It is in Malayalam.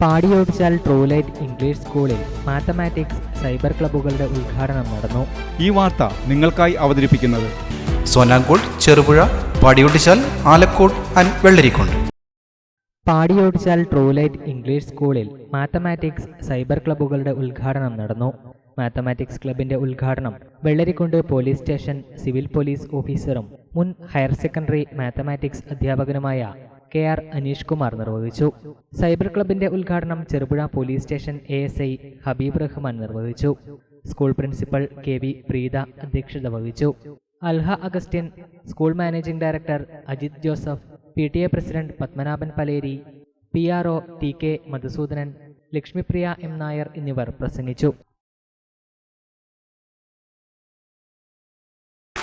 പാടിയോടിച്ചാൽ ട്രൂലൈറ്റ് ഇംഗ്ലീഷ് സ്കൂളിൽ മാത്തമാറ്റിക്സ് സൈബർ ക്ലബ്ബുകളുടെ ഉദ്ഘാടനം നടന്നു. ഈ വാർത്ത നിങ്ങൾക്കായി അവതരിപ്പിക്കുന്നത് Sonankode Cherupuzha Padiyotchal Alakode and Vellarikundu Padiyotchal Truelight English സ്കൂളിൽ മാത്തമാറ്റിക്സ് സൈബർ ക്ലബ്ബുകളുടെ ഉദ്ഘാടനം നടന്നു. മാത്തമാറ്റിക്സ് ക്ലബിന്റെ ഉദ്ഘാടനം Vellarikundu police station civil police ഓഫീസറും മുൻ ഹയർ സെക്കൻഡറി മാത്തമാറ്റിക്സ് അധ്യാപകനുമായ കെ ആർ അനീഷ് കുമാർ നിർവഹിച്ചു. സൈബർ ക്ലബിന്റെ ഉദ്ഘാടനം Cherupuzha police station A S I Habeeb Rahman നിർവഹിച്ചു. School principal K V Preetha അധ്യക്ഷത വഹിച്ചു. Alha Augustine school managing director Ajith Joseph P T A president Padmanabhan Paleri P R O T K Madhusoodanan Lakshmipriya M Nair എന്നിവർ പ്രസംഗിച്ചു.